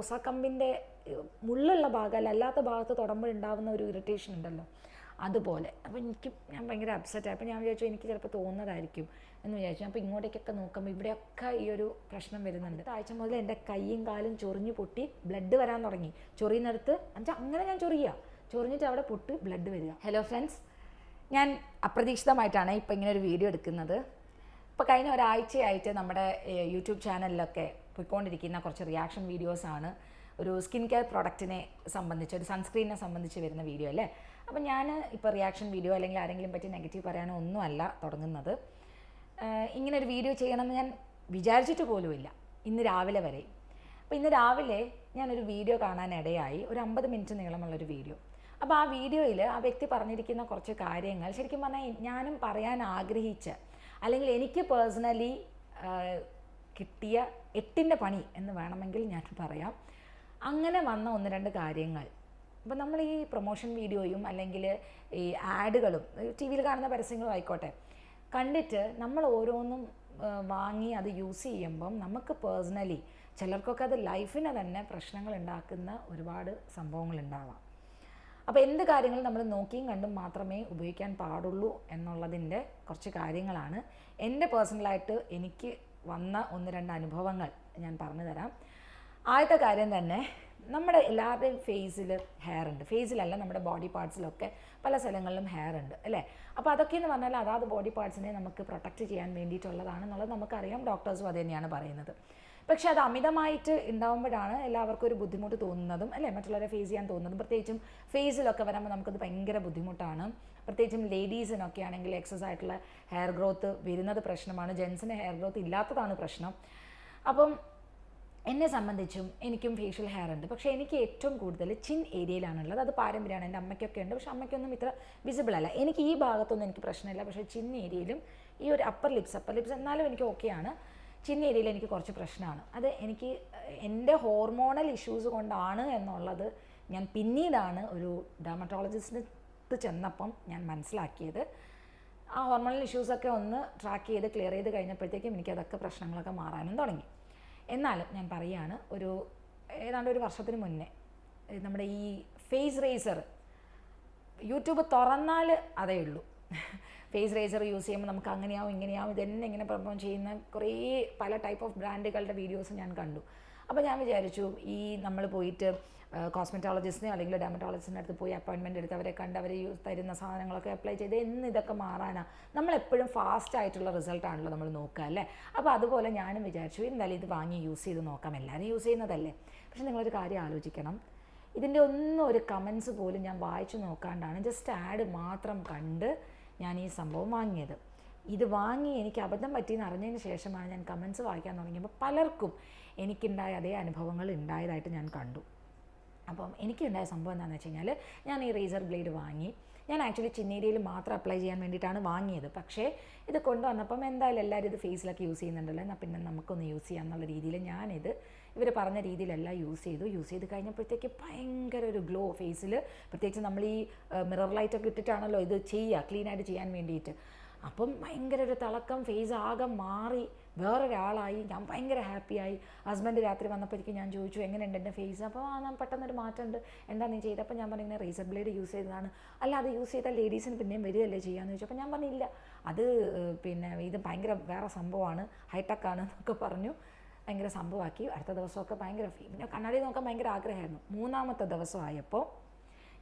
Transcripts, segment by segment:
റോസാക്കമ്പിന്റെ മുള്ളുള്ള ഭാഗം അല്ല അല്ലാത്ത ഭാഗത്ത് തൊടുമ്പോൾ ഒരു ഇറിറ്റേഷൻ ഉണ്ടല്ലോ. അതുപോലെ. അപ്പോൾ എനിക്ക് ഞാൻ ഭയങ്കര അപ്സെറ്റായി അപ്പോൾ ഞാൻ വിചാരിച്ചു എനിക്ക് ചിലപ്പോൾ തോന്നുന്നതായിരിക്കും എന്ന് വിചാരിച്ചു. അപ്പോൾ ഇങ്ങോട്ടേക്കൊക്കെ നോക്കുമ്പോൾ ഇവിടെയൊക്കെ ഈ ഒരു പ്രശ്നം വരുന്നുണ്ട്. ആഴ്ച മുതൽ എന്റെ കൈയും കാലും ചൊറിഞ്ഞ് പൊട്ടി ബ്ലഡ് വരാൻ തുടങ്ങി. ചൊറിയുന്നിടത്ത് എന്നുവെച്ചാൽ അങ്ങനെ ഞാൻ ചൊറിയുക ചൊറിഞ്ഞിട്ട് അവിടെ പൊട്ട് ബ്ലഡ് വരിക. ഹലോ ഫ്രണ്ട്സ് ഞാൻ അപ്രതീക്ഷിതമായിട്ടാണ് ഇപ്പോൾ ഇങ്ങനെ ഒരു വീഡിയോ എടുക്കുന്നത്. ഇപ്പോൾ കഴിഞ്ഞ ഒരാഴ്ചയായിട്ട് നമ്മുടെ യൂട്യൂബ് ചാനലിലൊക്കെ പോയിക്കൊണ്ടിരിക്കുന്ന കുറച്ച് റിയാക്ഷൻ വീഡിയോസാണ് ഒരു സ്കിൻ കെയർ പ്രോഡക്റ്റിനെ സംബന്ധിച്ച് ഒരു സൺസ്ക്രീനെ സംബന്ധിച്ച് വരുന്ന വീഡിയോ അല്ലേ? അപ്പോൾ ഞാൻ ഇപ്പോൾ റിയാക്ഷൻ വീഡിയോ അല്ലെങ്കിൽ ആരെങ്കിലും പറ്റി നെഗറ്റീവ് പറയാനോ ഒന്നുമല്ല തുടങ്ങുന്നത്. ഇങ്ങനെ ഒരു വീഡിയോ ചെയ്യണമെന്ന് ഞാൻ വിചാരിച്ചിട്ട് പോലുമില്ല ഇന്ന് രാവിലെ വരെ. അപ്പോൾ ഇന്ന് രാവിലെ ഞാനൊരു വീഡിയോ കാണാനിടയായി ഒരു അമ്പത് മിനിറ്റ് നീളമുള്ളൊരു വീഡിയോ അപ്പോൾ ആ വീഡിയോയിൽ ആ വ്യക്തി പറഞ്ഞിരിക്കുന്ന കുറച്ച് കാര്യങ്ങൾ ശരിക്കും പറഞ്ഞാൽ ഞാനും പറയാൻ ആഗ്രഹിച്ച അല്ലെങ്കിൽ എനിക്ക് പേഴ്സണലി കിട്ടിയ എട്ടിന്റെ പണി എന്ന് വേണമെങ്കിൽ ഞാൻ പറയാം. അങ്ങനെ വന്ന ഒന്ന് രണ്ട് കാര്യങ്ങൾ. അപ്പോൾ നമ്മൾ ഈ പ്രൊമോഷൻ വീഡിയോയും അല്ലെങ്കിൽ ഈ ആഡുകളും ടി വിയിൽ കാണുന്ന പരസ്യങ്ങളും ആയിക്കോട്ടെ കണ്ടിട്ട് നമ്മൾ ഓരോന്നും വാങ്ങി അത് യൂസ് ചെയ്യുമ്പം നമുക്ക് പേഴ്സണലി ചിലർക്കൊക്കെ അത് ലൈഫിന് തന്നെ പ്രശ്നങ്ങൾ ഉണ്ടാക്കുന്ന ഒരുപാട് സംഭവങ്ങൾ ഉണ്ടാവാം. അപ്പോൾ എന്ത് കാര്യങ്ങൾ നമ്മൾ നോക്കിയും കണ്ടും മാത്രമേ ഉപയോഗിക്കാൻ പാടുള്ളൂ എന്നുള്ളതിന്റെ കുറച്ച് കാര്യങ്ങളാണ്. എന്റെ പേഴ്സണലായിട്ട് എനിക്ക് വന്ന ഒന്ന് രണ്ട് അനുഭവങ്ങൾ ഞാൻ പറഞ്ഞു തരാം. ആദ്യത്തെ കാര്യം തന്നെ നമ്മുടെ എല്ലാവരുടെയും ഫേസിൽ ഹെയർ ഉണ്ട്. ഫേസിലല്ല നമ്മുടെ ബോഡി പാർട്സിലൊക്കെ പല സ്ഥലങ്ങളിലും ഹെയർ ഉണ്ട് അല്ലേ? അപ്പോൾ അതൊക്കെ എന്ന് പറഞ്ഞാൽ അതാത് ബോഡി പാർട്സിനെ നമുക്ക് പ്രൊട്ടക്റ്റ് ചെയ്യാൻ വേണ്ടിയിട്ടുള്ളതാണെന്നുള്ളത് നമുക്കറിയാം. ഡോക്ടേഴ്സും അത് തന്നെയാണ് പറയുന്നത്. പക്ഷേ അത് അമിതമായിട്ട് ഉണ്ടാകുമ്പോഴാണ് എല്ലാവർക്കും ഒരു ബുദ്ധിമുട്ട് തോന്നുന്നതും അല്ലേ? മറ്റുള്ളവരെ ഫേസ് ചെയ്യാൻ തോന്നുന്നതും. പ്രത്യേകിച്ചും ഫേസിലൊക്കെ വരുമ്പോൾ നമുക്കത് ഭയങ്കര ബുദ്ധിമുട്ടാണ്. പ്രത്യേകിച്ചും ലേഡീസിനൊക്കെ ആണെങ്കിൽ എക്സസ് ആയിട്ടുള്ള ഹെയർ ഗ്രോത്ത് വരുന്നത് പ്രശ്നമാണ്. ജെൻസിന് ഹെയർ ഗ്രോത്ത് ഇല്ലാത്തതാണ് പ്രശ്നം. അപ്പം എന്നെ സംബന്ധിച്ചും എനിക്കും ഫേഷ്യൽ ഹെയർ ഉണ്ട്. പക്ഷേ എനിക്ക് ഏറ്റവും കൂടുതൽ ചിൻ ഏരിയയിലാണുള്ളത് അത് പാരമ്പര്യമാണ്. എന്റെ അമ്മയ്ക്കൊക്കെ ഉണ്ട്. പക്ഷേ അമ്മയ്ക്കൊന്നും ഇത്ര വിസിബിൾ അല്ല. എനിക്ക് ഈ ഭാഗത്തൊന്നും എനിക്ക് പ്രശ്നമില്ല. പക്ഷേ ചിൻ ഏരിയയിലും ഈ ഒരു അപ്പർ ലിപ്സ് അപ്പർ ലിപ്സ് എന്നാലും എനിക്ക് ഓക്കെയാണ് ചിൻ ഏരിയയിൽ എനിക്ക് കുറച്ച് പ്രശ്നമാണ്. അത് എനിക്ക് എന്റെ ഹോർമോണൽ ഇഷ്യൂസ് കൊണ്ടാണ് എന്നുള്ളത് ഞാൻ പിന്നീടാണ് ഒരു ഡെർമറ്റോളജിസ്റ്റിന് ചെന്നപ്പം ഞാൻ മനസ്സിലാക്കിയത്. ആ ഹോർമോണൽ ഇഷ്യൂസൊക്കെ ഒന്ന് ട്രാക്ക് ചെയ്ത് ക്ലിയർ ചെയ്ത് കഴിഞ്ഞപ്പോഴത്തേക്കും എനിക്കതൊക്കെ പ്രശ്നങ്ങളൊക്കെ മാറാനും തുടങ്ങി. എന്നാലും ഞാൻ പറയുകയാണ് ഒരു ഏതാണ്ട് ഒരു വർഷത്തിന് മുന്നേ നമ്മുടെ ഈ ഫേസ് റേസർ യൂട്യൂബ് തുറന്നാൽ അതേ ഉള്ളൂ. ഫേസ് റേസർ യൂസ് ചെയ്യുമ്പോൾ നമുക്ക് അങ്ങനെയാവും ഇങ്ങനെയാവും ഇതെന്നെ ഇങ്ങനെ പ്രൊമോ ചെയ്യുന്ന കുറേ പല ടൈപ്പ് ഓഫ് ബ്രാൻഡുകളുടെ വീഡിയോസ് ഞാൻ കണ്ടു. അപ്പോൾ ഞാൻ വിചാരിച്ചു ഈ നമ്മൾ പോയിട്ട് കോസ്മെറ്റോളജിസ്റ്റിനെയോ അല്ലെങ്കിൽ ഡെമറ്റോളജിസ്റ്റിന്റെ അടുത്ത് പോയി അപ്പോയിൻമെന്റ് എടുത്ത് അവരെ കണ്ട് അവർ തരുന്ന സാധനങ്ങളൊക്കെ അപ്ലൈ ചെയ്ത് എന്ന് ഇതൊക്കെ മാറാനാണ് നമ്മളെപ്പോഴും ഫാസ്റ്റ് ആയിട്ടുള്ള റിസൾട്ടാണല്ലോ നമ്മൾ നോക്കുക അല്ലേ? അപ്പോൾ അതുപോലെ ഞാനും വിചാരിച്ചു എന്തായാലും ഇത് വാങ്ങി യൂസ് ചെയ്ത് നോക്കാം. എല്ലാവരും യൂസ് ചെയ്യുന്നതല്ലേ? പക്ഷേ നിങ്ങളൊരു കാര്യം ആലോചിക്കണം. ഇതിന്റെ ഒന്നും ഒരു കമൻസ് പോലും ഞാൻ വായിച്ചു നോക്കാണ്ടാണ് ജസ്റ്റ് ആഡ് മാത്രം കണ്ട് ഞാൻ ഈ സംഭവം വാങ്ങിയത്. ഇത് വാങ്ങി എനിക്ക് അബദ്ധം പറ്റിയെന്ന് അറിഞ്ഞതിന് ശേഷമാണ് ഞാൻ കമൻസ് വായിക്കാൻ തുടങ്ങിയപ്പോൾ പലർക്കും എനിക്കുണ്ടായ അതേ അനുഭവങ്ങൾ ഉണ്ടായതായിട്ട് ഞാൻ കണ്ടു. അപ്പം എനിക്കുണ്ടായ സംഭവം എന്താണെന്ന് വെച്ച് കഴിഞ്ഞാൽ ഞാൻ ഈ റേസർ ബ്ലേഡ് വാങ്ങി. ഞാൻ ആക്ച്വലി ചിന്നേരിയിൽ മാത്രം അപ്ലൈ ചെയ്യാൻ വേണ്ടിയിട്ടാണ് വാങ്ങിയത്. പക്ഷേ ഇത് കൊണ്ടുവന്നപ്പം എന്തായാലും എല്ലാവരും ഇത് ഫേസിലൊക്കെ യൂസ് ചെയ്യുന്നുണ്ടല്ലോ. എന്നാൽ പിന്നെ നമുക്കൊന്ന് യൂസ് ചെയ്യാം എന്നുള്ള രീതിയിൽ ഞാനിത് ഇവർ പറഞ്ഞ രീതിയിലെല്ലാം യൂസ് ചെയ്തു. യൂസ് ചെയ്ത് കഴിഞ്ഞപ്പോഴത്തേക്ക് ഭയങ്കര ഒരു ഗ്ലോ ഫേസിൽ പ്രത്യേകിച്ച് നമ്മൾ ഈ മിറർ ലൈറ്റൊക്കെ ഇട്ടിട്ടാണല്ലോ ഇത് ചെയ്യുക ക്ലീനായിട്ട് ചെയ്യാൻ വേണ്ടിയിട്ട്. അപ്പം ഭയങ്കര ഒരു തിളക്കം ഫേസ് ആകെ മാറി. വേറൊരാളായി ഞാൻ ഭയങ്കര ഹാപ്പിയായി. ഹസ്ബൻഡ് രാത്രി വന്നപ്പോഴേക്കും ഞാൻ ചോദിച്ചു എങ്ങനെയുണ്ട് എന്റെ ഫേസ് അപ്പോൾ ആ ഞാൻ പെട്ടെന്നൊരു മാറ്റമുണ്ട്. എന്താ നീ ചെയ്തപ്പോൾ ഞാൻ പറഞ്ഞു ഇങ്ങനെ റേസർ ബ്ലേഡ് യൂസ് ചെയ്തതാണ്. അല്ല അത് യൂസ് ചെയ്താൽ ലേഡീസിന് പിന്നെയും വരികയല്ലേ ചെയ്യാമെന്ന് ചോദിച്ചു. അപ്പോൾ ഞാൻ പറഞ്ഞില്ല അത് പിന്നെ ഇത് ഭയങ്കര വേറെ സംഭവമാണ്. ഹൈടെക് ആണ് എന്നൊക്കെ പറഞ്ഞു. ഭയങ്കര സംഭവമാക്കി. അടുത്ത ദിവസമൊക്കെ ഭയങ്കര പിന്നെ കണ്ണാടി നോക്കാൻ ഭയങ്കര ആഗ്രഹമായിരുന്നു. മൂന്നാമത്തെ ദിവസമായപ്പോൾ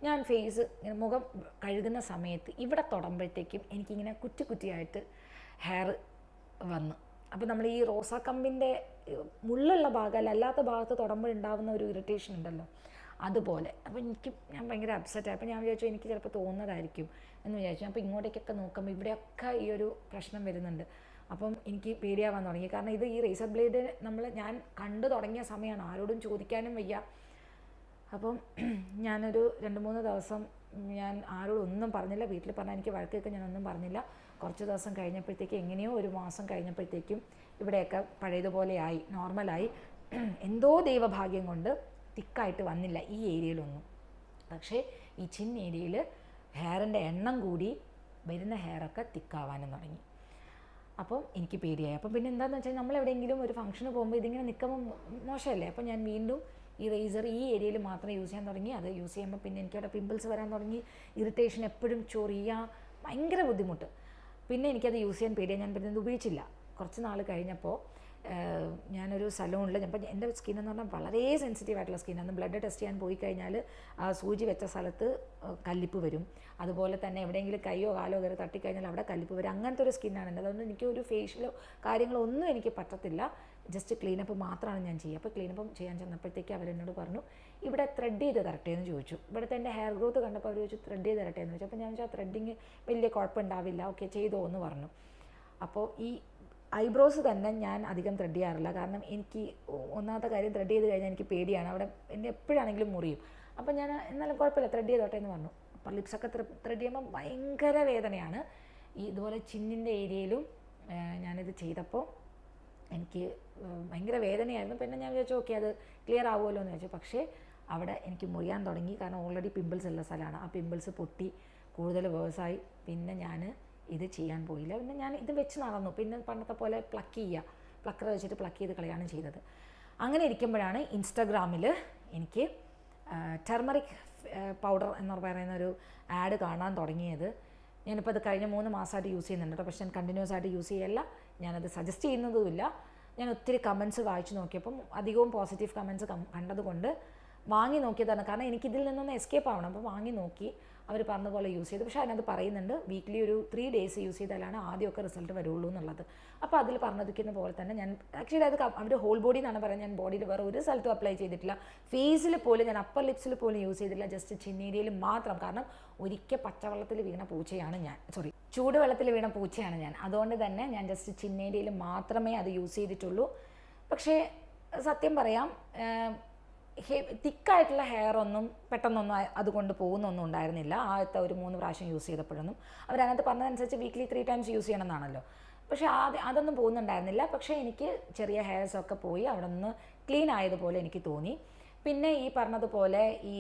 ഞാൻ ഫേസ് മുഖം കഴുകുന്ന സമയത്ത് ഇവിടെ തൊടുമ്പോഴത്തേക്കും എനിക്കിങ്ങനെ കുറ്റി കുറ്റിയായിട്ട് ഹെയർ വന്നു. അപ്പോൾ നമ്മൾ ഈ റോസാക്കമ്പിന്റെ മുള്ളുള്ള ഭാഗമല്ല അല്ലാത്ത ഭാഗത്ത് തൊടുമ്പോൾ ഉണ്ടാകുന്ന ഒരു ഇറിറ്റേഷൻ ഉണ്ടല്ലോ. അതുപോലെ. അപ്പോൾ എനിക്ക് ഞാൻ ഭയങ്കര അപ്സെറ്റായി അപ്പോൾ ഞാൻ വിചാരിച്ചു എനിക്ക് ചിലപ്പോൾ തോന്നുന്നതായിരിക്കും എന്ന് വിചാരിച്ചു. അപ്പോൾ ഇങ്ങോട്ടേക്കൊക്കെ നോക്കുമ്പോൾ ഇവിടെയൊക്കെ ഈ ഒരു പ്രശ്നം വരുന്നുണ്ട്. അപ്പം എനിക്ക് പേടിയാവാൻ തുടങ്ങി. കാരണം ഇത് ഈ റേസർ ബ്ലേഡ് നമ്മൾ ഞാൻ കണ്ടു തുടങ്ങിയ സമയമാണ് ആരോടും ചോദിക്കാനും വയ്യ. അപ്പം ഞാനൊരു രണ്ട് മൂന്ന് ദിവസം ഞാൻ ആരോടും ഒന്നും പറഞ്ഞില്ല. വീട്ടിൽ പറഞ്ഞാൽ എനിക്ക് വഴക്കൊക്കെ ഞാനൊന്നും പറഞ്ഞില്ല. കുറച്ച് ദിവസം കഴിഞ്ഞപ്പോഴത്തേക്ക് എങ്ങനെയോ ഒരു മാസം കഴിഞ്ഞപ്പോഴത്തേക്കും ഇവിടെയൊക്കെ പഴയതുപോലെയായി നോർമലായി. എന്തോ ദൈവഭാഗ്യം കൊണ്ട് തിക്കായിട്ട് വന്നില്ല ഈ ഏരിയയിലൊന്നും. പക്ഷേ ഈ ചിൻ ഏരിയയിൽ ഹെയറിന്റെ എണ്ണം കൂടി വരുന്ന ഹെയറൊക്കെ തിക്കാവാനും തുടങ്ങി. അപ്പം എനിക്ക് പേടിയായി. അപ്പം പിന്നെ എന്താണെന്ന് വെച്ചാൽ നമ്മൾ എവിടെയെങ്കിലും ഒരു ഫംഗ്ഷന് പോകുമ്പോൾ ഇതിങ്ങനെ നിൽക്കുമ്പോൾ മോശമല്ലേ? അപ്പം ഞാൻ വീണ്ടും ഈ റേസർ ഈ ഏരിയയിൽ മാത്രം യൂസ് ചെയ്യാൻ തുടങ്ങി. അത് യൂസ് ചെയ്യുമ്പോൾ പിന്നെ എനിക്കവിടെ പിമ്പിൾസ് വരാൻ തുടങ്ങി. ഇറിറ്റേഷൻ എപ്പോഴും ചൊറിയുക ഭയങ്കര ബുദ്ധിമുട്ട്. പിന്നെ എനിക്കത് യൂസ് ചെയ്യാൻ പേടിയാണ് ഞാൻ പിന്നെ അത് ഉപയോഗിച്ചില്ല. കുറച്ച് നാൾ കഴിഞ്ഞപ്പോൾ ഞാനൊരു സലൂണിൽ അപ്പം എന്റെ സ്കിൻ എന്ന് പറഞ്ഞാൽ വളരെ സെൻസിറ്റീവ് ആയിട്ടുള്ള സ്കിന്നാണ് ബ്ലഡ് ടെസ്റ്റ് ചെയ്യാൻ പോയി കഴിഞ്ഞാൽ ആ സൂചി വെച്ച സ്ഥലത്ത് കല്ലിപ്പ് വരും. അതുപോലെ തന്നെ എവിടെയെങ്കിലും കൈയോ കാലോ കയറി തട്ടിക്കഴിഞ്ഞാൽ അവിടെ കല്ലിപ്പ് വരും. അങ്ങനത്തെ ഒരു സ്കിന്നാണ് എന്റെ അതുകൊണ്ട് എനിക്ക് ഒരു ഫേഷ്യലോ കാര്യങ്ങളോ ഒന്നും എനിക്ക് പറ്റത്തില്ല. ജസ്റ്റ് ക്ലീനപ്പ് മാത്രമാണ് ഞാൻ ചെയ്യുക. അപ്പോൾ ക്ലീനപ്പ് ചെയ്യാൻ ചെന്നപ്പോഴത്തേക്ക് അവരെന്നോട് പറഞ്ഞു ഇവിടെ ത്രെഡ് ചെയ്ത് തരട്ടെ എന്ന് ചോദിച്ചു. ഇവിടുത്തെ എന്റെ ഹെയർ ഗ്രോത്ത് കണ്ടപ്പോൾ അവർ ചോദിച്ചു ത്രെഡ് ചെയ്ത് തരട്ടെ എന്ന് ചോദിച്ചു. അപ്പോൾ ഞാൻ ചോദിച്ചു ആ ത്രെഡിങ് വലിയ കുഴപ്പമുണ്ടാവില്ല. ഓക്കെ ചെയ്തോ എന്ന് പറഞ്ഞു. അപ്പോൾ ഈ ഐബ്രോസ് തന്നെ ഞാൻ അധികം ത്രെഡ് ചെയ്യാറില്ല. കാരണം എനിക്ക് ഒന്നാമത്തെ കാര്യം ത്രെഡ് ചെയ്ത് കഴിഞ്ഞാൽ എനിക്ക് പേടിയാണ്. അവിടെ എന്നെ എപ്പോഴാണെങ്കിലും മുറിയും. അപ്പം ഞാൻ എന്നാലും കുഴപ്പമില്ല ത്രെഡ് ചെയ്തോട്ടെ എന്ന് പറഞ്ഞു. അപ്പോൾ ലിപ്സൊക്കെ ത്രെഡ് ചെയ്യുമ്പോൾ ഭയങ്കര വേദനയാണ്. ഈ ഇതുപോലെ ചിന്നിന്റെ ഏരിയയിലും ഞാനിത് ചെയ്തപ്പോൾ എനിക്ക് ഭയങ്കര വേദനയായിരുന്നു. പിന്നെ ഞാൻ വിചാരിച്ചു ഓക്കെ അത് ക്ലിയർ ആവുമല്ലോ എന്ന് വെച്ചു പക്ഷേ അവിടെ എനിക്ക് മുറിയാൻ തുടങ്ങി. കാരണം ഓൾറെഡി പിമ്പിൾസ് ഉള്ള സ്ഥലമാണ്. ആ പിമ്പിൾസ് പൊട്ടി കൂടുതൽ വേഴ്സായി പിന്നെ ഞാൻ ഇത് ചെയ്യാൻ പോയില്ല. പിന്നെ ഞാൻ ഇത് വെച്ച് നടന്നു. പിന്നെ പണ്ടത്തെ പോലെ പ്ലക്ക് ചെയ്യുക. പ്ലക്കർ വെച്ചിട്ട് പ്ലക്ക് ചെയ്ത് കളയാണ് ചെയ്തത്. അങ്ങനെ ഇരിക്കുമ്പോഴാണ് ഇൻസ്റ്റാഗ്രാമിൽ എനിക്ക് ടെർമറിക് പൗഡർ എന്ന് പറയുന്ന ഒരു ആഡ് കാണാൻ തുടങ്ങിയത്. ഞാനിപ്പോൾ അത് കഴിഞ്ഞ മൂന്ന് മാസമായിട്ട് യൂസ് ചെയ്യുന്നുണ്ട് കേട്ടോ പക്ഷേ ഞാൻ കണ്ടിന്യൂസ് ആയിട്ട് യൂസ് ചെയ്യല്ല. ഞാനത് സജസ്റ്റ് ചെയ്യുന്നതുമില്ല. ഞാൻ ഒത്തിരി കമൻസ് വായിച്ചു നോക്കിയപ്പം അധികവും പോസിറ്റീവ് കമൻസ് കണ്ടതുകൊണ്ട് വാങ്ങി നോക്കിയതാണ്. കാരണം എനിക്കിതിൽ നിന്നൊന്ന് എസ്കേപ്പ് ആവണം. അപ്പോൾ വാങ്ങി നോക്കി. അവർ പറഞ്ഞ പോലെ യൂസ് ചെയ്ത്. പക്ഷേ അതിനകത്ത് പറയുന്നുണ്ട് വീക്ക്ലി ഒരു ത്രീ ഡേയ്സ് യൂസ് ചെയ്താലാണ് ആദ്യമൊക്കെ റിസൾട്ട് വരുള്ളൂ എന്നുള്ളത്. അപ്പോൾ അതിൽ പറഞ്ഞിരിക്കുന്ന പോലെ തന്നെ ഞാൻ ആക്ച്വലി അത് അവർ ഹോൾ ബോഡി എന്നാണ് പറയുന്നത്. ഞാൻ ബോഡിയിൽ വേറെ ഒരു സ്ഥലത്തും അപ്ലൈ ചെയ്തിട്ടില്ല. ഫേസിൽ പോലും ഞാൻ അപ്പർ ലിപ്സിൽ പോലും യൂസ് ചെയ്തിട്ടില്ല. ജസ്റ്റ് ചിന്നേരിയയിൽ മാത്രം. കാരണം ഒരിക്കൽ പച്ചവെള്ളത്തിൽ വീണ പൂച്ചയാണ് ഞാൻ. സോറി ചൂടുവെള്ളത്തിൽ വീണ പൂച്ചയാണ് ഞാൻ. അതുകൊണ്ട് തന്നെ ഞാൻ ജസ്റ്റ് ചിന്നേരിയയിൽ മാത്രമേ അത് യൂസ് ചെയ്തിട്ടുള്ളൂ. പക്ഷേ സത്യം പറയാം തിക്കായിട്ടുള്ള ഹെയർ ഒന്നും പെട്ടെന്നൊന്നും അതുകൊണ്ട് പോകുന്നൊന്നും ഉണ്ടായിരുന്നില്ല. ആദ്യത്തെ ഒരു മൂന്ന് പ്രാവശ്യം യൂസ് ചെയ്തപ്പോഴൊന്നും. അവരതിനകത്ത് പറഞ്ഞതനുസരിച്ച് വീക്ക്ലി ത്രീ ടൈംസ് യൂസ് ചെയ്യണമെന്നാണല്ലോ. പക്ഷേ ആദ്യം അതൊന്നും പോകുന്നുണ്ടായിരുന്നില്ല. പക്ഷേ എനിക്ക് ചെറിയ ഹെയർസ് ഒക്കെ പോയി. അവിടെ നിന്ന് ക്ലീൻ ആയതുപോലെ എനിക്ക് തോന്നി. പിന്നെ ഈ പറഞ്ഞതുപോലെ ഈ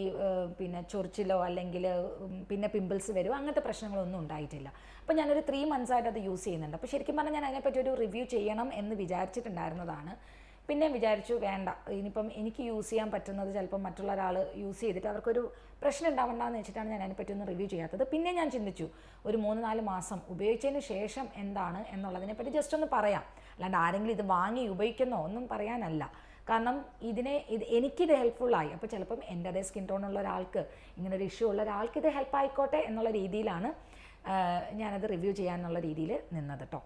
പിന്നെ ചൊറിച്ചിലോ അല്ലെങ്കിൽ പിന്നെ പിമ്പിൾസ് വരുമോ അങ്ങനത്തെ പ്രശ്നങ്ങളൊന്നും ഉണ്ടായിട്ടില്ല. അപ്പോൾ ഞാനൊരു ത്രീ മന്ത്സായിട്ട് അത് യൂസ് ചെയ്യുന്നുണ്ട്. അപ്പോൾ ശരിക്കും പറഞ്ഞാൽ ഞാൻ അതിനെപ്പറ്റി ഒരു റിവ്യൂ ചെയ്യണം എന്ന് വിചാരിച്ചിട്ടുണ്ടായിരുന്നതാണ്. പിന്നെ വിചാരിച്ചു വേണ്ട ഇനിയിപ്പം എനിക്ക് യൂസ് ചെയ്യാൻ പറ്റുന്നത് ചിലപ്പം മറ്റുള്ള ഒരാൾ യൂസ് ചെയ്തിട്ട് അവർക്കൊരു പ്രശ്നം ഉണ്ടാവണ്ടെന്ന് വെച്ചിട്ടാണ് ഞാൻ അതിനെപ്പറ്റി ഒന്ന് റിവ്യൂ ചെയ്യാത്തത്. പിന്നെ ഞാൻ ചിന്തിച്ചു ഒരു മൂന്ന് നാല് മാസം ഉപയോഗിച്ചതിന് ശേഷം എന്താണ് എന്നുള്ളതിനെപ്പറ്റി ജസ്റ്റ് ഒന്ന് പറയാം. അല്ലാണ്ട് ആരെങ്കിലും ഇത് വാങ്ങി ഉപയോഗിക്കുന്നോ ഒന്നും പറയാനല്ല. കാരണം ഇതിനെ ഇത് എനിക്കിത് ഹെൽപ്ഫുള്ളായി അപ്പോൾ ചിലപ്പം എന്റെ അതേ സ്കിൻ ടോൺ ഉള്ള ഒരാൾക്ക് ഇങ്ങനെ ഒരു ഇഷ്യൂ ഉള്ള ഒരാൾക്ക് ഇത് ഹെൽപ്പ് ആയിക്കോട്ടെ എന്നുള്ള രീതിയിലാണ് ഞാനത് റിവ്യൂ ചെയ്യാനുള്ള രീതിയിൽ നിന്നത് കേട്ടോ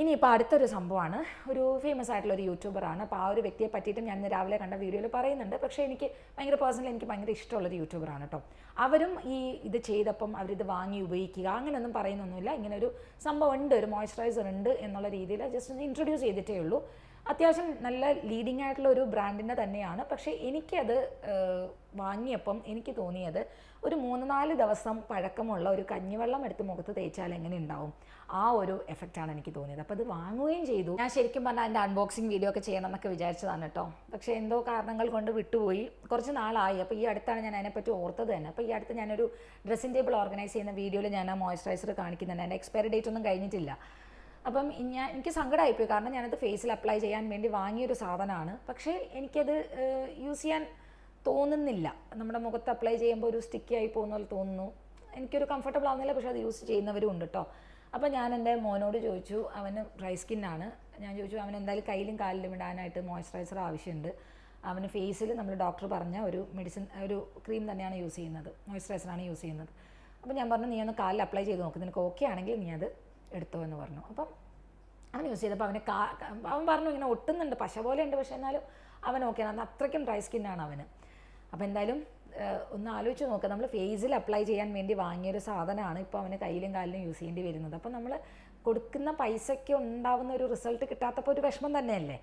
ഇനിയിപ്പോൾ അടുത്തൊരു സംഭവമാണ്. ഒരു ഫേമസ് ആയിട്ടുള്ള ഒരു യൂട്യൂബറാണ് അപ്പോൾ ആ ഒരു വ്യക്തിയെ പറ്റിയിട്ട് ഞാൻ ഇന്ന് രാവിലെ കണ്ട വീഡിയോയിൽ പറയുന്നുണ്ട്. പക്ഷേ എനിക്ക് ഭയങ്കര പേഴ്സണലി എനിക്ക് ഭയങ്കര ഇഷ്ടമുള്ളൊരു യൂട്യൂബറാണ് കേട്ടോ അവരും ഈ ഇത് ചെയ്തപ്പം അവരിത് വാങ്ങി ഉപയോഗിക്കുക അങ്ങനെയൊന്നും പറയുന്നൊന്നുമില്ല. ഇങ്ങനെ ഒരു സംഭവം ഉണ്ട് ഒരു മോയ്സ്ചറൈസർ ഉണ്ട് എന്നുള്ള രീതിയിൽ ജസ്റ്റ് ഒന്ന് ഇൻട്രൊഡ്യൂസ് ചെയ്തിട്ടേ ഉള്ളൂ. അത്യാവശ്യം നല്ല ലീഡിംഗ് ആയിട്ടുള്ള ഒരു ബ്രാൻഡിന്റെ തന്നെയാണ്. പക്ഷേ എനിക്കത് വാങ്ങിയപ്പം എനിക്ക് തോന്നിയത് ഒരു മൂന്ന് നാല് ദിവസം പഴക്കമുള്ള ഒരു കഞ്ഞിവെള്ളം എടുത്ത് മുഖത്ത് തേച്ചാൽ എങ്ങനെ ഉണ്ടാവും? ആ ഒരു എഫക്റ്റാണ് എനിക്ക് തോന്നിയത്. അപ്പോൾ അത് വാങ്ങുകയും ചെയ്തു. ഞാൻ ശരിക്കും പറഞ്ഞാൽ അതിന്റെ അൺബോക്സിങ് വീഡിയോ ഒക്കെ ചെയ്യണം എന്നൊക്കെ വിചാരിച്ചതാണ് കേട്ടോ. പക്ഷേ എന്തോ കാരണങ്ങൾ കൊണ്ട് വിട്ടുപോയി. കുറച്ച് നാളായി. അപ്പോൾ ഈ അടുത്താണ് ഞാൻ അതിനെപ്പറ്റി ഓർത്തത് തന്നെ. അപ്പോൾ ഈ അടുത്ത് ഞാനൊരു ഡ്രസ്സിംഗ് ടേബിൾ ഓർഗനൈസ് ചെയ്യുന്ന വീഡിയോയിൽ ഞാൻ ആ മോയ്സ്ചറൈസർ കാണിക്കുന്നുണ്ട്. അതിന്റെ എക്സ്പയറി ഡേറ്റ് ഒന്നും കഴിഞ്ഞിട്ടില്ല. അപ്പം ഞാൻ എനിക്ക് സങ്കടമായിപ്പോയി കാരണം ഞാനത് ഫേസിൽ അപ്ലൈ ചെയ്യാൻ വേണ്ടി വാങ്ങിയൊരു സാധനമാണ് പക്ഷേ എനിക്കത് യൂസ് ചെയ്യാൻ തോന്നുന്നില്ല. നമ്മുടെ മുഖത്ത് അപ്ലൈ ചെയ്യുമ്പോൾ ഒരു സ്റ്റിക്കി ആയി പോകുന്ന പോലെ തോന്നുന്നു. എനിക്കൊരു കംഫർട്ടബിൾ ആവുന്നില്ല. പക്ഷേ അത് യൂസ് ചെയ്യുന്നവരും ഉണ്ട് കേട്ടോ. അപ്പോൾ ഞാൻ എന്റെ മോനോട് ചോദിച്ചു അവന് ഡ്രൈ സ്കിൻ ആണ്. ഞാൻ ചോദിച്ചു അവൻ എന്തായാലും കയ്യിലും കാലിലും ഇടാനായിട്ട് മോയ്സ്ചറൈസർ ആവശ്യമുണ്ട്. അവന് ഫേസിൽ നമ്മൾ ഡോക്ടർ പറഞ്ഞ ഒരു മെഡിസിൻ ഒരു ക്രീം തന്നെയാണ് യൂസ് ചെയ്യുന്നത്. മോയ്സ്ചറൈസറാണ് യൂസ് ചെയ്യുന്നത്. അപ്പോൾ ഞാൻ പറഞ്ഞു നീ ഒന്ന് കാലിൽ അപ്ലൈ ചെയ്ത് നോക്ക്. നിനക്ക് ഓക്കെ ആണെങ്കിൽ നീ അത് എടുത്തോ എന്ന് പറഞ്ഞു. അപ്പം അവൻ യൂസ് ചെയ്തപ്പോൾ അവന് കാ അവൻ പറഞ്ഞു ഇങ്ങനെ ഒട്ടുന്നുണ്ട്. പശ പോലെ ഉണ്ട്. പക്ഷേ എന്നാലും അവൻ ഓക്കെ ആണ്. അത്രയ്ക്കും ഡ്രൈ സ്കിന്നാണ് അവന്. അപ്പോൾ എന്തായാലും ഒന്ന് ആലോചിച്ച് നോക്കുക നമ്മൾ ഫേസിൽ അപ്ലൈ ചെയ്യാൻ വേണ്ടി വാങ്ങിയൊരു സാധനമാണ് ഇപ്പോൾ അവന് കയ്യിലും കാലിലും യൂസ് ചെയ്യേണ്ടി വരുന്നത്. അപ്പോൾ നമ്മൾ കൊടുക്കുന്ന പൈസയ്ക്ക് ഉണ്ടാവുന്ന ഒരു റിസൾട്ട് കിട്ടാത്തപ്പോൾ ഒരു വിഷമം തന്നെയല്ലേ?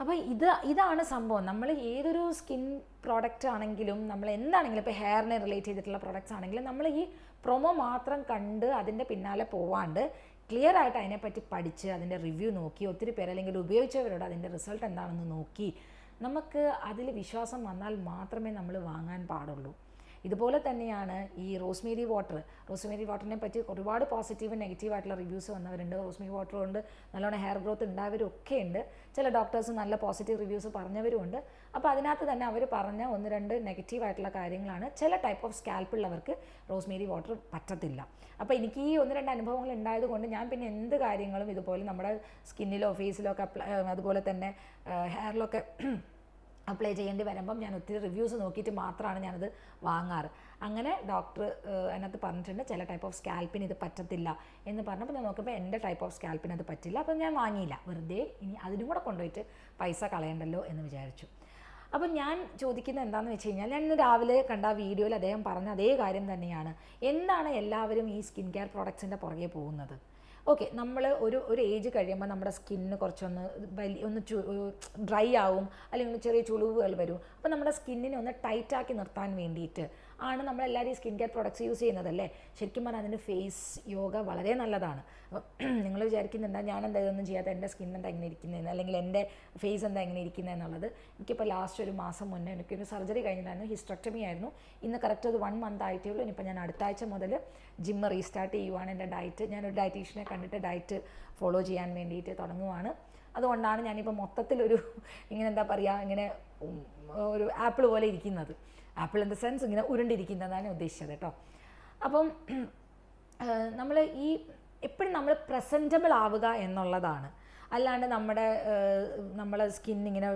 അപ്പോൾ ഇത് ഇതാണ് സംഭവം. നമ്മൾ ഏതൊരു സ്കിൻ പ്രോഡക്റ്റ് ആണെങ്കിലും നമ്മൾ എന്താണെങ്കിലും ഇപ്പോൾ ഹെയറിനെ റിലേറ്റ് ചെയ്തിട്ടുള്ള പ്രോഡക്റ്റ്സ് ആണെങ്കിലും നമ്മൾ ഈ പ്രൊമോ മാത്രം കണ്ട് അതിന്റെ പിന്നാലെ പോവാണ്ട് ക്ലിയർ ആയിട്ട് അതിനെപ്പറ്റി പഠിച്ച് അതിന്റെ റിവ്യൂ നോക്കി ഒത്തിരി പേരല്ലെങ്കിൽ ഉപയോഗിച്ചവരോട് അതിന്റെ റിസൾട്ട് എന്താണെന്ന് നോക്കി നമുക്ക് അതിൽ വിശ്വാസം വന്നാൽ മാത്രമേ നമ്മൾ വാങ്ങാൻ പാടുള്ളൂ. ഇതുപോലെ തന്നെയാണ് ഈ റോസ്മേരി വാട്ടർ. റോസ്മേരി വാട്ടറിനെ പറ്റി ഒരുപാട് പോസിറ്റീവ് നെഗറ്റീവ് ആയിട്ടുള്ള റിവ്യൂസ് വന്നവരുണ്ട്. റോസ്മേരി വാട്ടർ കൊണ്ട് നല്ലോണം ഹെയർ ഗ്രോത്ത് ഉണ്ടായവരും ഒക്കെ ഉണ്ട്. ചില ഡോക്ടേഴ്സ് നല്ല പോസിറ്റീവ് റിവ്യൂസ് പറഞ്ഞവരും ഉണ്ട്. അപ്പോൾ അതിനകത്ത് തന്നെ അവർ പറഞ്ഞ ഒന്ന് രണ്ട് നെഗറ്റീവ് ആയിട്ടുള്ള കാര്യങ്ങളാണ്. ചില ടൈപ്പ് ഓഫ് സ്കാൽപ്പ് ഉള്ളവർക്ക് റോസ്മേരി വാട്ടർ പറ്റത്തില്ല. അപ്പോൾ എനിക്ക് ഈ ഒന്ന് രണ്ട് അനുഭവങ്ങൾ ഉണ്ടായതുകൊണ്ട് ഞാൻ പിന്നെ എന്ത് കാര്യങ്ങളും ഇതുപോലെ നമ്മുടെ സ്കിന്നിലോ ഫേസിലോ ഒക്കെ അതുപോലെ തന്നെ ഹെയറിലൊക്കെ അപ്ലൈ ചെയ്യേണ്ടി വരുമ്പം ഞാൻ ഒത്തിരി റിവ്യൂസ് നോക്കിയിട്ട് മാത്രമാണ് ഞാനത് വാങ്ങാറ്. അങ്ങനെ ഡോക്ടർ അതിനകത്ത് പറഞ്ഞിട്ടുണ്ട് ചില ടൈപ്പ് ഓഫ് സ്കാൽപ്പിന് ഇത് പറ്റത്തില്ല എന്ന് പറഞ്ഞപ്പോൾ ഞാൻ നോക്കുമ്പോൾ എന്റെ ടൈപ്പ് ഓഫ് സ്കാൽപ്പിന് അത് പറ്റില്ല. അപ്പം ഞാൻ വാങ്ങിയില്ല. വെറുതെ ഇനി അതിനും കൂടെ കൊണ്ടുപോയിട്ട് പൈസ കളയണ്ടല്ലോ എന്ന് വിചാരിച്ചു. അപ്പം ഞാൻ ചോദിക്കുന്നത് എന്താണെന്ന് വെച്ച് കഴിഞ്ഞാൽ ഞാൻ ഇന്ന് രാവിലെ കണ്ട വീഡിയോയിൽ അദ്ദേഹം പറഞ്ഞ അതേ കാര്യം തന്നെയാണ്. എന്താണ് എല്ലാവരും ഈ സ്കിൻ കെയർ പ്രോഡക്ട്സിന്റെ പുറകെ പോകുന്നത്? ഓക്കെ നമ്മൾ ഒരു ഒരു ഏജ് കഴിയുമ്പോൾ നമ്മുടെ സ്കിന്നിന് കുറച്ചൊന്ന് വലിയ ഒന്ന് ഡ്രൈ ആവും അല്ലെങ്കിൽ ചെറിയ ചുളിവുകൾ വരും. അപ്പോൾ നമ്മുടെ സ്കിന്നിനെ ഒന്ന് ടൈറ്റാക്കി നിർത്താൻ വേണ്ടിയിട്ട് ആണ് നമ്മളെല്ലാവരും ഈ സ്കിൻ കെയർ പ്രൊഡക്ട്സ് യൂസ് ചെയ്യുന്നതല്ലേ? ശരിക്കും പറഞ്ഞാൽ അതിന് ഫേസ് യോഗ വളരെ നല്ലതാണ്. നിങ്ങൾ വിചാരിക്കുന്നുണ്ടാ ഞാൻ എന്താ ഇതൊന്നും ചെയ്യാത്ത എന്റെ സ്കിൻ എന്താ എങ്ങനെ ഇരിക്കുന്നതെന്ന് അല്ലെങ്കിൽ എന്റെ ഫേസ് എന്താ എങ്ങനെ ഇരിക്കുന്നത് എന്നുള്ളത് എനിക്കിപ്പോൾ ലാസ്റ്റ് ഒരു മാസം മുന്നേ എനിക്കൊരു സർജറി കഴിഞ്ഞിട്ടായിരുന്നു ഹിസ്റ്റോക്ടമി ആയിരുന്നു. ഇന്ന് കറക്റ്റ് ഒരു വൺ മന്ത് ആയിട്ടേ ഉള്ളൂ ഇനിയിപ്പോൾ ഞാൻ അടുത്ത ആഴ്ച മുതൽ ജിമ്മ് റീസ്റ്റാർട്ട് ചെയ്യുവാണ് എന്റെ ഡയറ്റ് ഞാനൊരു ഡയറ്റീഷ്യനെ കണ്ടിട്ട് ഡയറ്റ് ഫോളോ ചെയ്യാൻ വേണ്ടിയിട്ട് തുടങ്ങുവാണ്. അതുകൊണ്ടാണ് ഞാനിപ്പോൾ മൊത്തത്തിലൊരു ഇങ്ങനെ എന്താ പറയുക ഇങ്ങനെ ഒരു ആപ്പിൾ പോലെ ഇരിക്കുന്നത്. ആപ്പിൾ ഇൻ ദ സെൻസ് ഇങ്ങനെ ഉരുണ്ടിരിക്കുന്നതാണ് ഉദ്ദേശിച്ചത് കേട്ടോ. അപ്പം നമ്മൾ ഈ എപ്പോഴും നമ്മൾ പ്രസന്റബിൾ ആവുക എന്നുള്ളതാണ്. അല്ലാണ്ട് നമ്മുടെ നമ്മളെ സ്കിൻ ഇങ്ങനെ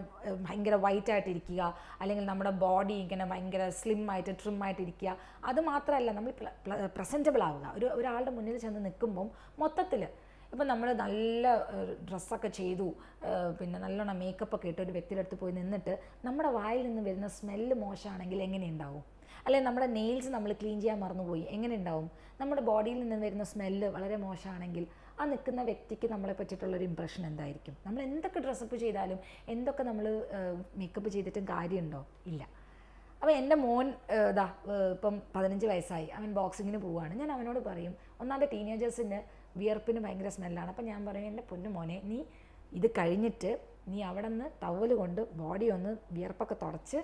ഭയങ്കര വൈറ്റ് ആയിട്ടിരിക്കുക അല്ലെങ്കിൽ നമ്മുടെ ബോഡി ഇങ്ങനെ ഭയങ്കര സ്ലിം ആയിട്ട് ട്രിം ആയിട്ടിരിക്കുക അത് മാത്രമല്ല നമ്മൾ പ്രസന്റബിൾ ആവുക. ഒരു ഒരാളുടെ മുന്നിൽ ചെന്ന് നിൽക്കുമ്പം മൊത്തത്തിൽ ഇപ്പം നമ്മൾ നല്ല ഡ്രസ്സൊക്കെ ചെയ്തു പിന്നെ നല്ലോണം മേക്കപ്പ് ഒക്കെ ഇട്ട് ഒരു വ്യക്തിയുടെ അടുത്ത് പോയി നിന്നിട്ട് നമ്മുടെ വായിൽ നിന്ന് വരുന്ന സ്മെല്ല് മോശമാണെങ്കിൽ എങ്ങനെയുണ്ടാവും അല്ലെങ്കിൽ നമ്മുടെ നെയിൽസ് നമ്മൾ ക്ലീൻ ചെയ്യാൻ മറന്നുപോയി എങ്ങനെ ഉണ്ടാവും നമ്മുടെ ബോഡിയിൽ നിന്ന് വരുന്ന സ്മെല്ല് വളരെ മോശമാണെങ്കിൽ ആ നിൽക്കുന്ന വ്യക്തിക്ക് നമ്മളെ പറ്റിയിട്ടുള്ളൊരു ഇമ്പ്രഷൻ എന്തായിരിക്കും? നമ്മൾ എന്തൊക്കെ ഡ്രസ്സപ്പ് ചെയ്താലും എന്തൊക്കെ നമ്മൾ മേക്കപ്പ് ചെയ്തിട്ടും കാര്യമുണ്ടോ? ഇല്ല. അപ്പോൾ എന്റെ മോൻ ഇതാ ഇപ്പം പതിനഞ്ച് വയസ്സായി. അവൻ ബോക്സിങ്ങിന് പോവുകയാണ് ഞാൻ അവനോട് പറയും ഒന്നാമത്തെ ടീനേജേഴ്സിന് വിയർപ്പിന് ഭയങ്കര സ്മെല്ലാണ്. അപ്പം ഞാൻ പറയും എന്റെ പൊന്നു മോനെ നീ ഇത് കഴിഞ്ഞിട്ട് നീ അവിടെ നിന്ന് ടവൽ കൊണ്ട് ബോഡി ഒന്ന് വിയർപ്പൊക്കെ തുടച്ച്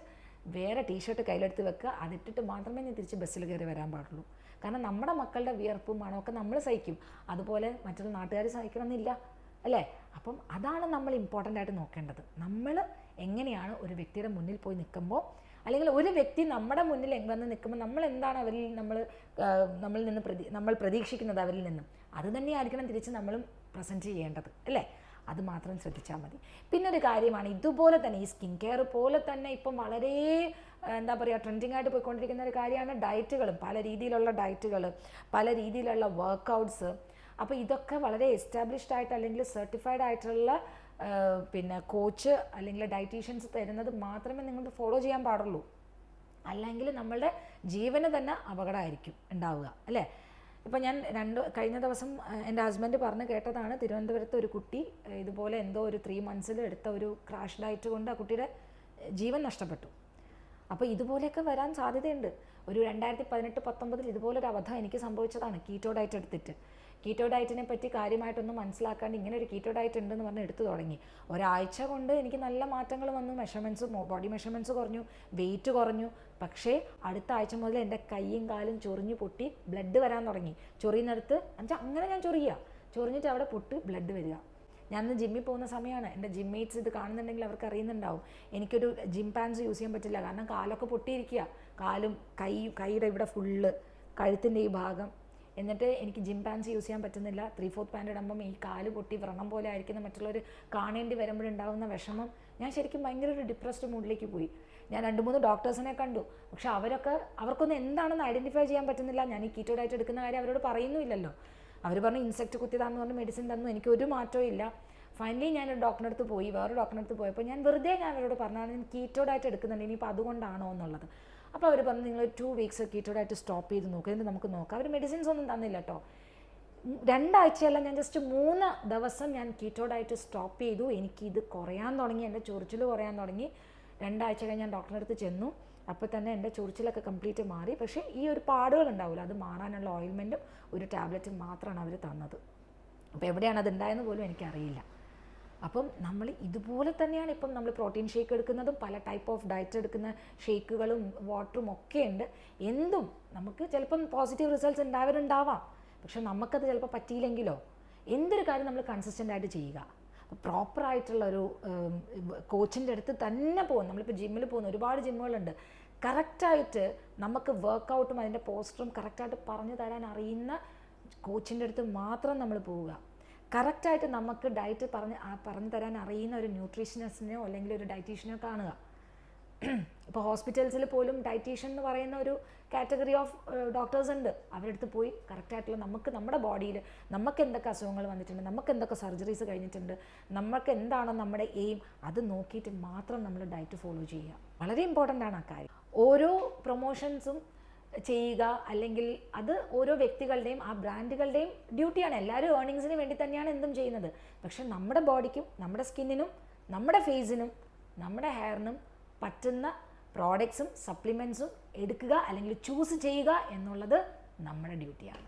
വേറെ ടീഷർട്ട് കയ്യിലെടുത്ത് വെക്കുക അതിട്ടിട്ട് മാത്രമേ നീ തിരിച്ച് ബസ്സിൽ കയറി വരാൻ പാടുള്ളൂ. കാരണം നമ്മുടെ മക്കളുടെ വിയർപ്പും മണമൊക്കെ നമ്മൾ സഹിക്കും. അതുപോലെ മറ്റുള്ള നാട്ടുകാർ സഹിക്കണമെന്നില്ല അല്ലേ? അപ്പം അതാണ് നമ്മൾ ഇമ്പോർട്ടന്റ് ആയിട്ട് നോക്കേണ്ടത്. നമ്മൾ എങ്ങനെയാണ് ഒരു വ്യക്തിയുടെ മുന്നിൽ പോയി നിൽക്കുമ്പോൾ അല്ലെങ്കിൽ ഒരു വ്യക്തി നമ്മുടെ മുന്നിൽ വന്ന് നിൽക്കുമ്പോൾ നമ്മൾ എന്താണ് അവരിൽ നമ്മൾ നമ്മളിൽ നിന്ന് പ്രതി നമ്മൾ പ്രതീക്ഷിക്കുന്നത് അവരിൽ നിന്നും? അത് തന്നെയായിരിക്കണം തിരിച്ച് നമ്മളും പ്രസന്റ് ചെയ്യേണ്ടത് അല്ലേ? അത് മാത്രം ശ്രദ്ധിച്ചാൽ മതി. പിന്നെ ഒരു കാര്യമാണ് ഇതുപോലെ തന്നെ ഈ സ്കിൻ കെയർ പോലെ തന്നെ ഇപ്പം വളരെ എന്താ പറയുക ട്രെൻഡിങ് ആയിട്ട് പോയിക്കൊണ്ടിരിക്കുന്ന ഒരു കാര്യമാണ് ഡയറ്റുകളും പല രീതിയിലുള്ള ഡയറ്റുകൾ പല രീതിയിലുള്ള വർക്കൗട്ട്സ് അപ്പോൾ ഇതൊക്കെ വളരെ എസ്റ്റാബ്ലിഷ്ഡ് ആയിട്ട് അല്ലെങ്കിൽ സർട്ടിഫൈഡ് ആയിട്ടുള്ള പിന്നെ കോച്ച് അല്ലെങ്കിൽ ഡയറ്റീഷ്യൻസ് തരുന്നത് മാത്രമേ നിങ്ങൾക്ക് ഫോളോ ചെയ്യാൻ പാടുള്ളൂ. അല്ലെങ്കിൽ നമ്മളുടെ ജീവന് തന്നെ അപകടമായിരിക്കും ഉണ്ടാവുക അല്ലേ? ഇപ്പം ഞാൻ രണ്ട് കഴിഞ്ഞ ദിവസം എന്റെ ഹസ്ബൻഡ് പറഞ്ഞ് കേട്ടതാണ് തിരുവനന്തപുരത്ത് ഒരു കുട്ടി ഇതുപോലെ എന്തോ ഒരു ത്രീ മന്ത്സിൽ എടുത്ത ഒരു ക്രാഷ് ഡയറ്റ് കൊണ്ട് ആ കുട്ടിയുടെ ജീവൻ നഷ്ടപ്പെട്ടു. അപ്പോൾ ഇതുപോലെയൊക്കെ വരാൻ സാധ്യതയുണ്ട്. ഒരു രണ്ടായിരത്തി പതിനെട്ട് പത്തൊമ്പതിൽ ഇതുപോലൊരു അബദ്ധം എനിക്ക് സംഭവിച്ചതാണ് കീറ്റോ ഡയറ്റ് എടുത്തിട്ട്. കീറ്റോ ഡയറ്റിനെ പറ്റി കാര്യമായിട്ടൊന്നും മനസ്സിലാക്കാണ്ട് ഇങ്ങനെ ഒരു കീറ്റോ ഡയറ്റ് ഉണ്ടെന്ന് പറഞ്ഞ് എടുത്തു തുടങ്ങി. ഒരാഴ്ച കൊണ്ട് എനിക്ക് നല്ല മാറ്റങ്ങൾ വന്നു. മെഷർമെന്റ്സ് ബോഡി മെഷർമെന്റ്സ് കുറഞ്ഞു. വെയിറ്റ് കുറഞ്ഞു. പക്ഷേ അടുത്ത ആഴ്ച മുതൽ എന്റെ കൈയും കാലും ചൊറിഞ്ഞു പൊട്ടി ബ്ലഡ് വരാൻ തുടങ്ങി. ചൊറിയുന്നിടത്ത് എന്നുവെച്ചാൽ അങ്ങനെ ഞാൻ ചൊറിയുക ചൊറിഞ്ഞിട്ട് അവിടെ പൊട്ടി ബ്ലഡ് വരിക. ഞാനിന്ന് ജിമ്മിൽ പോകുന്ന സമയമാണ്. എന്റെ ജിം മേറ്റ്സ് ഇത് കാണുന്നുണ്ടെങ്കിൽ അവർക്ക് അറിയുന്നുണ്ടാവും. എനിക്കൊരു ജിം പാൻസ് യൂസ് ചെയ്യാൻ പറ്റില്ല. കാരണം കാലൊക്കെ പൊട്ടിയിരിക്കുക. കാലും കൈ കൈയുടെ ഇവിടെ ഫുള്ള് കഴുത്തിന്റെ ഈ ഭാഗം. എന്നിട്ട് എനിക്ക് ജിം പാൻസ് യൂസ് ചെയ്യാൻ പറ്റുന്നില്ല. ത്രീ ഫോർത്ത് പാന്റ് ഇടുമ്പം ഈ കാൽ പൊട്ടി വ്രണം പോലെ ആയിരിക്കുന്ന മറ്റുള്ളവർ കാണേണ്ടി വരുമ്പോഴുണ്ടാകുന്ന വിഷമം ഞാൻ ശരിക്കും ഭയങ്കര ഒരു ഡിപ്രസ്ഡ് മൂഡിലേക്ക് പോയി. ഞാൻ രണ്ട് മൂന്ന് ഡോക്ടേഴ്സിനെ കണ്ടു. പക്ഷെ അവരൊക്കെ അവർക്കൊന്നും എന്താണെന്ന് ഐഡന്റിഫൈ ചെയ്യാൻ പറ്റുന്നില്ല. ഞാൻ ഈ കീറ്റോ ഡയറ്റ് എടുക്കുന്ന കാര്യം അവരോട് പറയുന്നുമില്ലല്ലോ. അവർ പറഞ്ഞു ഇൻസെക്ട് കുത്തിയതാന്ന് പറഞ്ഞ് മെഡിസിൻ തന്നു. എനിക്ക് ഒരു മാറ്റവും ഇല്ല. ഫൈനലി ഞാൻ ഒരു ഡോക്ടറിന്റെ അടുത്ത് പോയി. വേറെ ഡോക്ടറിന്റെ അടുത്ത് പോയപ്പോൾ ഞാൻ വെറുതെ ഞാൻ അവരോട് പറഞ്ഞാണ് ഞാൻ കീറ്റോ ഡയറ്റ് എടുക്കുന്നുണ്ട്. ഇനിയിപ്പോൾ അതുകൊണ്ടാണോ? എന്നുള്ളത്. അപ്പോൾ അവർ പറഞ്ഞു നിങ്ങൾ ടു വീക്സ് കീറ്റോഡായിട്ട് സ്റ്റോപ്പ് ചെയ്ത് നോക്കുക എന്നിട്ട് നമുക്ക് നോക്കാം. അവർ മെഡിസിൻസ് ഒന്നും തന്നില്ല കേട്ടോ രണ്ടാഴ്ചയല്ല ഞാൻ ജസ്റ്റ് മൂന്ന് ദിവസം ഞാൻ കീറ്റോഡായിട്ട് സ്റ്റോപ്പ് ചെയ്തു. എനിക്കിത് കുറയാൻ തുടങ്ങി. എന്റെ ചൊറിച്ചിൽ കുറയാൻ തുടങ്ങി. രണ്ടാഴ്ച കഴിഞ്ഞ് ഞാൻ ഡോക്ടറിന്റെ അടുത്ത് ചെന്നു. അപ്പോൾ തന്നെ എന്റെ ചൊറിച്ചിലൊക്കെ കംപ്ലീറ്റ് മാറി. പക്ഷേ ഈ ഒരു പാടുകൾ ഉണ്ടാവില്ല അത് മാറാനുള്ള ഓയിൽമെന്റും ഒരു ടാബ്ലറ്റും മാത്രമാണ് അവർ തന്നത്. അപ്പോൾ എവിടെയാണ് അത് ഉണ്ടായെന്ന് പോലും എനിക്കറിയില്ല. അപ്പം നമ്മൾ ഇതുപോലെ തന്നെയാണ് ഇപ്പം നമ്മൾ പ്രോട്ടീൻ ഷേക്ക് എടുക്കുന്നതും പല ടൈപ്പ് ഓഫ് ഡയറ്റ് എടുക്കുന്ന ഷേക്കുകളും വാട്ടറും ഒക്കെ ഉണ്ട്. എന്തും നമുക്ക് ചിലപ്പം പോസിറ്റീവ് റിസൾട്ട്സ് ഉണ്ടാവരുണ്ടാവാം പക്ഷെ നമുക്കത് ചിലപ്പോൾ പറ്റിയില്ലെങ്കിലോ? എന്തൊരു കാര്യം നമ്മൾ കൺസിസ്റ്റന്റ് ആയിട്ട് ചെയ്യുക. പ്രോപ്പറായിട്ടുള്ള ഒരു കോച്ചിന്റെ അടുത്ത് തന്നെ പോകും നമ്മളിപ്പോൾ ജിമ്മിൽ പോകുന്ന. ഒരുപാട് ജിമ്മുകളുണ്ട് കറക്റ്റായിട്ട് നമുക്ക് വർക്കൗട്ടും അതിന്റെ പോസ്റ്ററും കറക്റ്റായിട്ട് പറഞ്ഞു തരാൻ അറിയുന്ന കോച്ചിന്റെ അടുത്ത് മാത്രം നമ്മൾ പോവുക. കറക്റ്റായിട്ട് നമുക്ക് ഡയറ്റ് പറഞ്ഞ് പറഞ്ഞു തരാൻ അറിയുന്ന ഒരു ന്യൂട്രീഷനിസ്റ്റിനെയോ അല്ലെങ്കിൽ ഒരു ഡയറ്റീഷ്യനെയോ കാണുക. ഇപ്പോൾ ഹോസ്പിറ്റൽസിൽ പോലും ഡയറ്റീഷ്യൻ എന്ന് പറയുന്ന ഒരു കാറ്റഗറി ഓഫ് ഡോക്ടേഴ്സ് ഉണ്ട്. അവരുടെ അടുത്ത് പോയി കറക്റ്റായിട്ടുള്ള നമുക്ക് നമ്മുടെ ബോഡിയിൽ നമുക്ക് എന്തൊക്കെ അസുഖങ്ങൾ വന്നിട്ടുണ്ട് നമുക്ക് എന്തൊക്കെ സർജറീസ് കഴിഞ്ഞിട്ടുണ്ട് നമുക്ക് എന്താണോ നമ്മുടെ എയിം അത് നോക്കിയിട്ട് മാത്രം നമ്മൾ ഡയറ്റ് ഫോളോ ചെയ്യുക. വളരെ ഇമ്പോർട്ടന്റ് ആണ് ആ കാര്യം. ഓരോ പ്രൊമോഷൻസും ചെയ്യുക അല്ലെങ്കിൽ അത് ഓരോ വ്യക്തികളുടെയും ആ ബ്രാൻഡുകളുടെയും ഡ്യൂട്ടിയാണ്. എല്ലാവരും ഏർണിങ്സിന് വേണ്ടി തന്നെയാണ് എന്തും ചെയ്യുന്നത്. പക്ഷെ നമ്മുടെ ബോഡിക്കും നമ്മുടെ സ്കിന്നിനും നമ്മുടെ ഫേസിനും നമ്മുടെ ഹെയറിനും പറ്റുന്ന പ്രോഡക്ട്സും സപ്ലിമെൻസും എടുക്കുക അല്ലെങ്കിൽ ചൂസ് ചെയ്യുക എന്നുള്ളത് നമ്മുടെ ഡ്യൂട്ടിയാണ്.